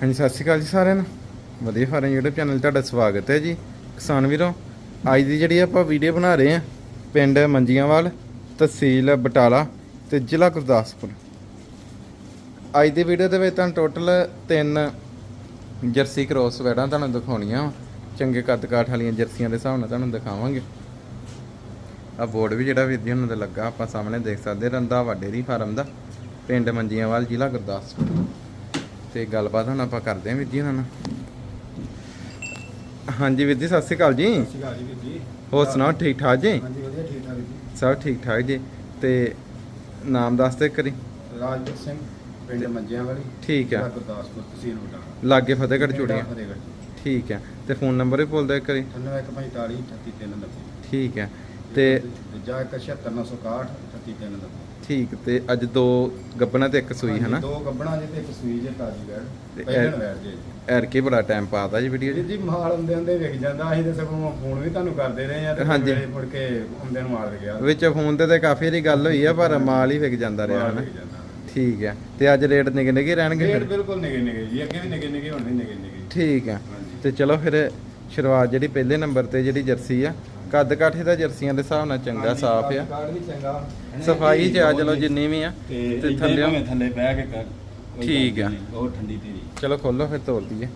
ਹਾਂਜੀ, ਸਤਿ ਸ਼੍ਰੀ ਅਕਾਲ ਜੀ ਸਾਰਿਆਂ ਨੂੰ। ਵਧੀਆ ਫਾਰਮ YouTube ਚੈਨਲ 'ਤੇ ਤੁਹਾਡਾ ਸਵਾਗਤ ਹੈ ਜੀ। ਕਿਸਾਨ ਵੀਰੋ, ਅੱਜ ਦੀ ਜਿਹੜੀ ਆਪਾਂ ਵੀਡੀਓ ਬਣਾ ਰਹੇ ਹਾਂ, ਪਿੰਡ ਮੰਜੀਆਂਵਾਲ, ਤਹਿਸੀਲ ਬਟਾਲਾ ਤੇ ਜ਼ਿਲ੍ਹਾ ਗੁਰਦਾਸਪੁਰ। ਅੱਜ ਦੀ ਵੀਡੀਓ ਦੇ ਵਿੱਚ ਤੁਹਾਨੂੰ ਟੋਟਲ ਤਿੰਨ ਜਰਸੀ ਕ੍ਰੋਸ ਵੈੜਾਂ ਤੁਹਾਨੂੰ ਦਿਖਾਉਣੀਆਂ ਵਾਂ। ਚੰਗੇ ਕੱਦ ਕਾਠ ਵਾਲੀਆਂ ਜਰਸੀਆਂ ਦੇ ਹਿਸਾਬ ਨਾਲ ਤੁਹਾਨੂੰ ਦਿਖਾਵਾਂਗੇ। ਆ ਬੋਰਡ ਵੀ ਜਿਹੜਾ ਵੀਰ ਜੀ ਉਹਨਾਂ ਦਾ ਲੱਗਾ, ਆਪਾਂ ਸਾਹਮਣੇ ਦੇਖ ਸਕਦੇ ਰੰਧਾਵਾ ਦੀ ਫਾਰਮ ਦਾ, ਪਿੰਡ ਮੰਜੀਆਂਵਾਲ, ਜ਼ਿਲ੍ਹਾ ਗੁਰਦਾਸਪੁਰ। ਤੇ ਗੱਲਬਾਤ ਹੁਣ ਆਪਾਂ ਕਰਦੇ ਹਾਂ ਵੀਰ ਜੀ ਉਹਨਾਂ ਨਾਲ। ਹਾਂਜੀ ਵੀਰ ਜੀ ਸਤਿ ਸ਼੍ਰੀ ਅਕਾਲ ਜੀ। ਸਤਿ ਸ਼੍ਰੀ ਅਕਾਲ ਜੀ ਵੀਰ ਜੀ ਹੋਰ ਸੁਣਾਓ ਠੀਕ ਠਾਕ ਜੀ? ਹਾਂਜੀ ਵਧੀਆ ਠੀਕ ਠਾਕ ਜੀ। ਸਭ ਠੀਕ ਠਾਕ ਜੀ। ਤੇ ਨਾਮ ਦੱਸ ਦੇ ਕਰੀ ਰਾਜਪੂਤ ਸਿੰਘ ਪਿੰਡ ਮੰਜਿਆਂ ਵਾਲੀ ਠੀਕ ਆ। ਗੁਰਦਾਸਪੁਰ ਤਹਿਸੀਲ ਬਟਾਲਾ ਲਾਗੇ ਫਤਿਹਗੜ੍ਹ ਚੂੜੀਆਂ। ਠੀਕ ਹੈ ਤੇ ਫੋਨ ਨੰਬਰ ਵੀ ਬੋਲ ਦੇ ਕਰੀ 9145 38390 ਠੀਕ ਹੈ ਤੇ ਦੂਜਾ 176961 38390 ਠੀਕ ਤੇ ਅੱਜ ਦੋ ਗੱਬਣਾ ਤੇ ਇੱਕ ਸੂਈ ਹੈ ਨਾ ਦੋ ਗੱਬਣਾ ਜੇ ਤੇ ਇੱਕ ਸੂਈ ਜੇ ਤਾਜੀ ਤੇ ਪਹਿਲਣ ਵੈੜ ਜੇ। ਐਰ ਕੇ ਬੜਾ ਟਾਈਮ ਪਾਤਾ ਜੀ ਵੀਡੀਓ ਜੀ ਜੀ ਮਾਲ ਹੁੰਦੇ ਹੁੰਦੇ ਵਿਕ ਜਾਂਦਾ। ਅਸੀਂ ਤੇ ਸਗੋਂ ਫੋਨ ਵੀ ਤੁਹਾਨੂੰ ਕਰਦੇ ਰਹੇ ਆ ਤੇ ਹਾਂਜੀ। ਮੁੜ ਕੇ ਹੁੰਦੇ ਨੂੰ ਮਾਰ ਗਿਆ ਵਿੱਚ ਫੋਨ ਤੇ ਤੇ ਕਾਫੀ ਵਾਰੀ ਗੱਲ ਹੋਈ ਆ ਪਰ ਮਾਲ ਹੀ ਵਿਕ ਜਾਂਦਾ ਰਿਹਾ ਜਾਂਦਾ ਠੀਕ ਹੈ ਤੇ ਅੱਜ ਰੇਟ ਨਿਗੇ ਨਿਗੇ ਰਹਿਣਗੇ ਰੇਟ ਫਿਰ? ਬਿਲਕੁਲ ਨਿਗੇ ਨਿਗੇ ਜੀ। ਅੱਗੇ ਵੀ ਨਿਗੇ ਨਿਗੇ ਹੁਣ ਵੀ ਨਿਗੇ ਨਿਗੇ ਠੀਕ ਹੈ ਤੇ ਚਲੋ ਫਿਰ ਸ਼ੁਰੂਆਤ ਜਿਹੜੀ ਪਹਿਲੇ ਨੰਬਰ ਤੇ ਜਿਹੜੀ ਜਰਸੀ ਆ ਕੱਦ ਕਾਠੇ ਦਾ ਜਰਸੀਆਂ ਦੇ ਹਿਸਾਬ ਨਾਲ ਚੰਗਾ ਸਾਫ਼ ਆ। ਕਾਰਡ ਵੀ ਚੰਗਾ। ਸਫ਼ਾਈ ਚ ਆ ਚਲੋ ਜਿੰਨੀ ਵੀ ਆ ਤੇ ਥੱਲੇ ਥੱਲੇ ਬਹਿ ਕੇ ਕਰ ਕੋਈ ਠੀਕ ਗੱਲ ਆ। ਨਹੀਂ, ਬਹੁਤ ਠੰਡੀ ਤੇਰੀ ਚਲੋ ਖੋਲੋ ਫਿਰ ਤੋਲ ਦਈਏ।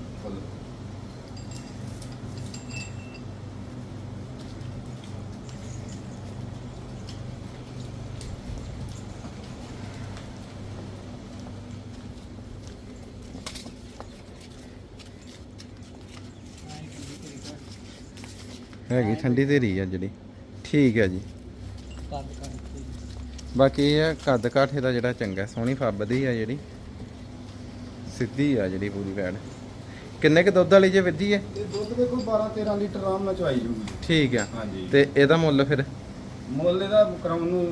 ਹੈਗੀ ਠੰਡੀ ਧੀਰੀ ਆ ਜਿਹੜੀ। ਠੀਕ ਹੈ ਜੀ। ਬਾਕੀ ਇਹ ਆ ਕੱਦ ਕਾਠੇ ਦਾ ਜਿਹੜਾ ਚੰਗਾ ਸੋਹਣੀ ਫੱਬਦੀ ਆ ਜਿਹੜੀ। ਸਿੱਧੀ ਆ ਜਿਹੜੀ ਪੂਰੀ ਵੈੜ ਕਿੰਨੇ ਕ ਦੁੱਧ ਵਾਲੀ ਜੇ ਵਿੱਧੀ ਹੈ ਇਹ ਦੁੱਧ ਦੇਖੋ 12 13 ਲੀਟਰ ਆਰਾਮ ਨਾਲ ਚਵਾਈ ਜੂਗੀ ਠੀਕ ਆ। ਹਾਂਜੀ। ਤੇ ਇਹਦਾ ਮੁੱਲ ਫਿਰ? ਮੁੱਲ ਇਹਦਾ ਕਰਾਉਣ ਨੂੰ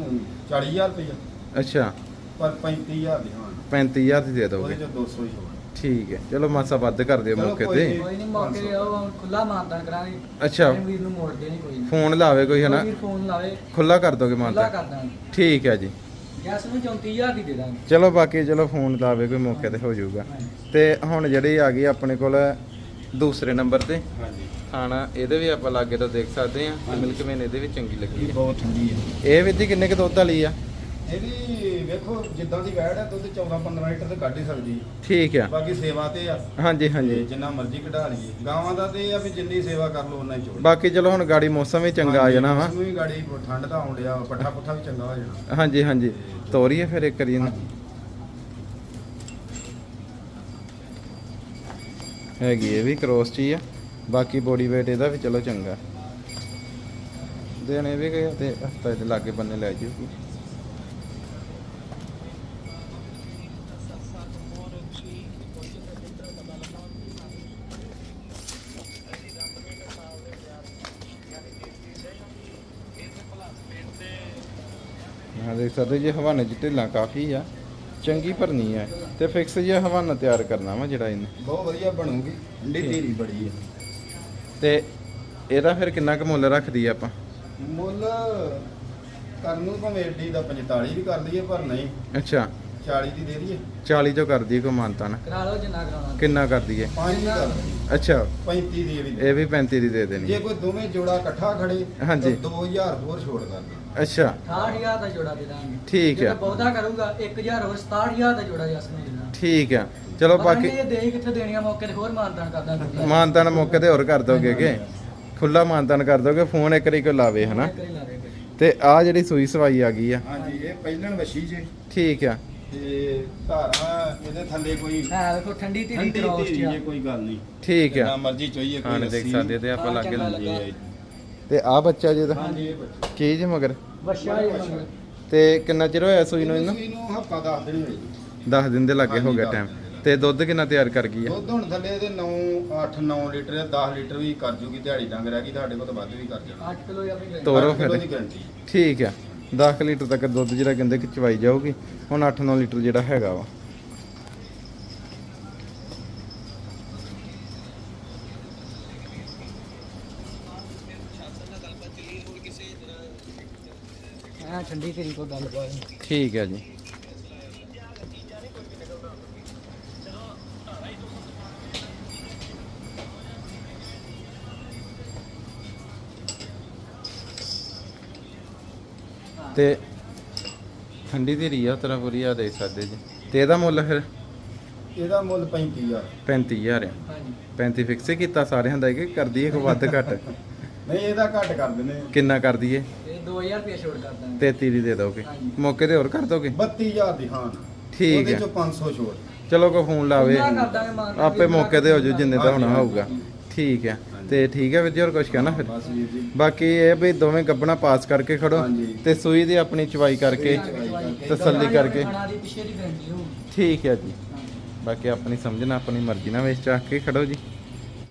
40000 ਰੁਪਇਆ ਅੱਛਾ। ਪਰ 35000 ਦੀ ਹਾਂ। 35000 ਦੀ ਦੇ ਉਹਦੇ ਦੋਗੇ ਚ 200 ਹੀ ਹੋਣਾ ਠੀਕ ਹੈ। ਚਲੋ ਮਾਸਾ ਵੱਧ ਕਰ ਦਿਓ ਚਲੋ ਮੌਕੇ ਤੇ। ਨੀ। ਕੋਈ ਨਹੀਂ ਮੌਕੇ ਤੇ ਆਓ ਹੁਣ ਖੁੱਲਾ ਮਾਨਦਾਨ ਕਰਾਂਗੇ। ਅੱਛਾ। ਐਵੇਂ ਵੀਰ ਨੂੰ ਮੋੜਦੇ ਨਹੀਂ ਕੋਈ। ਨਹੀਂ ਫੋਨ ਲਾਵੇ ਕੋਈ ਹਨਾ? ਵੀਰ ਫੋਨ ਲਾਵੇ। ਖੁੱਲਾ ਕਰ ਦੋਗੇ ਖੁੱਲਾ ਕਰ ਦਾਂਗੇ। ਠੀਕ ਹੈ ਜੀ। ਗੈਸ ਨੂੰ 34000 ਦੀ ਦੇ ਦਾਂਗੇ। ਚਲੋ ਬਾਕੀ ਚਲੋ ਫੋਨ ਲਾਵੇ ਕੋਈ ਮੌਕੇ ਤੇ ਹੋ ਜਾਊਗਾ। ਤੇ ਹੁਣ ਜਿਹੜੀ ਆ ਗਈ ਆਪਣੇ ਕੋਲ ਦੂਸਰੇ ਨੰਬਰ ਤੇ। ਹਾਂਜੀ। ਖਾਣਾ ਇਹਦੇ ਵੀ ਆਪਾਂ ਲਾਗੇ ਤੋਂ ਦੇਖ ਸਕਦੇ ਆ ਮਿਲਕ ਮੇਨ ਇਹਦੇ ਵੀ ਚੰਗੀ ਲੱਗੀ ਇਹ ਹੈ ਬਹੁਤ ਠੰਡੀ ਹੈ। ਇਹ ਵੀ ਜੀ ਕਿੰਨੇ ਕ ਦੁੱਧ ਵਾਲੀ ਆ? ਇਹ ਵੀ ਵੇਖੋ ਜਿੱਦਾਂ ਦੀ ਵੈੜ ਹੈ ਦੁੱਧ 14 15 ਲੀਟਰ ਤੇ ਕੱਢ ਹੀ ਸਕਦੀ ਹੈ। ਠੀਕ ਆ। ਬਾਕੀ ਸੇਵਾ ਤੇ ਆ। ਹਾਂਜੀ ਤੇ ਹਾਂਜੀ। ਜਿੰਨਾ ਮਰਜ਼ੀ ਕਢਾ ਲਈਏ। ਗਾਵਾਂ ਦਾ ਤੇ ਇਹ ਆ ਵੀ ਜਿੰਨੀ ਸੇਵਾ ਕਰ ਲਓ ਉਨਾ ਹੀ ਚੋੜ। ਬਾਕੀ ਚਲੋ ਹੁਣ ਗਾੜੀ ਮੌਸਮ ਵੀ ਚੰਗਾ ਆ ਜਾਣਾ ਵਾ। ਵੀ ਗਾੜੀ ਠੰਡ ਦਾ ਆਉਣ ਡਿਆ ਪੱਠਾ ਪੁੱਠਾ ਵੀ ਚੰਗਾ ਹੋ ਜਾਣਾ। ਹਾਂਜੀ ਹਾਂਜੀ। ਤੋਰੀਏ ਫਿਰ ਇੱਕ ਵਾਰੀ ਇਹਨੂੰ ਹੈਗੀ ਇਹ ਵੀ ਕ੍ਰੋਸ ਚ ਆ। ਬਾਕੀ ਬੋਡੀ weight ਇਹਦਾ ਵੀ ਚਲੋ ਚੰਗਾ। ਦੇਣੇ ਵੀ ਗਏ ਤੇ ਹਫਤਾ ਦੇ ਲਾਗੇ ਬੰਨੇ ਲੈ ਜੂਗੀ ਦੇਖ ਸਕਦੇ ਜੀ ਹਵਾਨੇ ਚ ਢਿੱਲਾਂ ਕਾਫੀ ਆ ਚੰਗੀ ਭਰਨੀ ਆ ਤੇ ਫਿਕਸ ਜਿਹਾ ਹਵਾਨਾ ਤਿਆਰ ਕਰਨਾ ਵਾ ਜਿਹੜਾ ਇਹਨੇ। ਬਹੁਤ ਵਧੀਆ ਬਣੂਗੀ ਠੀਕ। ਧੀਰੀ ਬੜੀ ਹੈ ਤੇ ਇਹਦਾ ਫਿਰ ਕਿੰਨਾ ਕੁ ਮੁੱਲ ਰੱਖਦੀ ਆ ਆਪਾਂ? ਮੁੱਲ ਕਰਨ ਨੂੰ ਭਾਵੇਂ ਏਡੀ ਦਾ 45 ਵੀ ਕਰ ਦਈਏ ਪਰ ਨਹੀਂ। ਅੱਛਾ। 40 ਦੀ ਦੇ ਦਈਏ। 40 ਚੋਂ ਕਰ ਦਈਏ ਕੋ ਮਾਨਤਾ ਨਾ। ਕਰਾ ਲਓ ਜਿੰਨਾ ਕਰਾਉਣਾ। ਕਿੰਨਾ ਕਰ ਦਈਏ? 5 ਦੀ ਕਰ ਦਈਏ। ਅੱਛਾ। 35 ਦੀ ਇਹ ਵੀ ਇਹ ਵੀ 35 ਦੀ ਦੇ ਦੇਣੀ। ਜੇ ਕੋਈ ਦੋਵੇਂ ਜੋੜਾ ਇਕੱਠਾ ਖੜੇ ਹਾਂਜੀ। ਤਾਂ 2000 ਹੋਰ ਛੋੜ ਕਰ ਦੇ ਅੱਛਾ 68000 ਦਾ ਜੋੜਾ ਦੇ ਦਾਂਗੇ। ਠੀਕ ਜੇ ਆ। ਬਹੁਤਾ ਕਰੂਗਾ 1000 ਹੋਰ 67000 ਦਾ ਜੋੜਾ ਜਸ ਨੂੰ ਦੇਣਾ ਠੀਕ ਆ। ਚਲੋ ਬਾਕੀ ਇਹ ਦੇ ਕਿੱਥੇ ਦੇਣੀਆਂ ਮੌਕੇ ਤੇ ਹੋਰ ਮਾਨਦਾਨ ਕਰ ਦਾਂਗੇ ਮਾਨਤਾਨ ਮੌਕੇ ਤੇ ਹੋਰ ਕਰ ਦੋਗੇ ਕਿ? ਖੁੱਲਾ ਮਾਨਤਾਨ ਕਰ ਦੋਗੇ ਫੋਨ ਇੱਕ ਵਾਰੀ ਕੋ ਲਾਵੇ ਹਨਾ? ਇੱਕ ਵਾਰੀ ਲਾ ਦੇ ਕੋਈ। ਤੇ ਆ ਜਿਹੜੀ ਸੂਈ ਸਵਾਈ ਆ ਗਈ ਆ। ਹਾਂਜੀ ਇਹ ਪਹਿਲਣ ਵਸ਼ੀ ਜੇ। ਠੀਕ ਆ। ਤੇ ਧਾਰਾਂ ਇਹਦੇ ਥੱਲੇ ਕੋਈ ਹੈ ਵੇਖੋ ਠੰਡੀ ਧੀਰੀ ਠੰਡੀ ਧੀਰੀ ਚ ਜੇ ਕੋਈ ਗੱਲ ਨਹੀਂ। ਠੀਕ ਜਿੰਨਾ ਆ ਮਰਜ਼ੀ ਚਾਹੀਏ ਖਾਣ ਕੋਈ ਦੇਖ ਲੱਸੀ। ਸਕਦੇ ਤੇ ਆਪਾਂ ਹਾਂ, ਲਾਗੇ ਚੰਗਾ ਲਾਉਂਦੇ ਲੱਗਾ। ਤੇ ਆ ਬੱਚਾ ਜਿਹਦਾ? ਹਾਂਜੀ ਇਹ ਬੱਚੇ। ਕੀ ਜੇ ਮਗਰ। ਵਸ਼ਾ ਹੀ ਮਗਰ। ਤੇ ਕਿੰਨਾ ਚਿਰ ਹੋਇਆ ਸੂਈ ਨੂੰ ਇਹਨੂੰ? ਸੂਈ ਨੂੰ ਹਫਤਾ 10 ਦਿਨ ਹੋਏ ਜੀ। 10 ਦਿਨ ਦੇ ਲਾਗੇ ਹੋ ਹਾਂਜੀ, ਗਿਆ ਦਸ ਦਿਨ। ਤੇ ਦੁੱਧ ਕਿੰਨਾ ਤਿਆਰ ਕਰ ਗਈ ਆ? ਦੁੱਧ ਹੁਣ ਥੱਲੇ ਇਹਦੇ 9 8 9 ਲੀਟਰ 10 ਲੀਟਰ ਵੀ ਕਰ ਜੂਗੀ ਦਿਹਾੜੀ ਡੰਗ ਰਹਿ ਗਈ ਤੁਹਾਡੇ ਕੋਲ ਤਾਂ ਵੱਧ ਵੀ ਕਰ ਜਾਣਾ। 8 ਕਿਲੋ ਜਾਂ ਵੀ ਤੋਰੋ ਅੱਠ ਕਿਲੋ ਫਿਰ। ਦੀ ਗਰੰਟੀ। ਠੀਕ ਆ। 10 ਲੀਟਰ ਤੱਕ ਦੁੱਧ ਜਿਹੜਾ ਕਹਿੰਦੇ ਕਿ ਚਵਾਈ ਜਾਊਗੀ ਹੁਣ 8-9 ਲੀਟਰ ਜਿਹੜਾ ਹੈਗਾ ਵਾ। ਹਾਂ ਠੰਡੀ ਧੀਰੀ ਕੋ ਗੱਲ ਬਾਤ ਠੀਕ ਹੈ ਜੀ। ਤੇ ਠੰਡੀ ਦੀ ਰੀਆ ਤੇਰਾ ਪੂਰੀ ਆ ਦੇ ਸਕਦੇ ਜੀ। ਤੇ ਇਹਦਾ ਮੁੱਲ ਫਿਰ? ਇਹਦਾ ਮੁੱਲ 35000 35000 ਆ। ਹਾਂਜੀ। 35 ਫਿਕਸ ਹੀ ਕੀਤਾ ਸਾਰਿਆਂ ਦਾ ਕਿ ਕਰਦੀ ਹੈ ਕੋ ਵੱਧ ਘੱਟ? ਨਹੀਂ ਇਹਦਾ ਘੱਟ ਕਰ ਦਿੰਦੇ ਕਿੰਨਾ ਕਰ ਦਈਏ? ਇਹ 2000 ਰੁਪਏ ਛੋੜ ਕਰ ਦਾਂਗੇ 33 ਦੀ ਦੇ ਦੋਗੇ। ਹਾਂਜੀ। ਮੌਕੇ ਤੇ ਹੋਰ ਕਰ ਦੋਗੇ? 32000 ਦੀ ਹਾਂ। ਠੀਕ ਉਹਦੇ ਹੈ ਚੋਂ 500 ਛੋੜ ਚਲੋ ਕੋ ਫੋਨ ਲਾਵੇ। ਉਹਨਾਂ ਕਰ ਦਾਂਗੇ ਮਾਨ ਆਪੇ ਮੌਕੇ ਤੇ ਹੋ ਜੂ ਜਿੰਨੇ ਦਾ ਹੋਣਾ ਹੋਊਗਾ। ਠੀਕ ਹੈ ਤੇ ਠੀਕ ਹੈ ਵੀਰ ਜੀ ਹੋਰ ਕੁਝ ਕਹਿਣਾ ਫਿਰ? ਬਸ ਵੀਰ ਜੀ। ਬਾਕੀ ਇਹ ਵੀ ਦੋਵੇਂ ਗੱਬਣਾ ਪਾਸ ਕਰਕੇ ਖੜੋ। ਤੇ ਸੂਈ ਦੀ ਆਪਣੀ ਚਵਾਈ ਕਰਕੇ ਤਸੱਲੀ ਕਰਕੇ। ਠੀਕ ਹੈ ਜੀ। ਬਾਕੀ ਆਪਣੀ ਸਮਝਣਾ ਆਪਣੀ ਮਰਜ਼ੀ ਨਾਲ ਵੇਚ ਚਾਹ ਕੇ ਖੜੋ ਜੀ।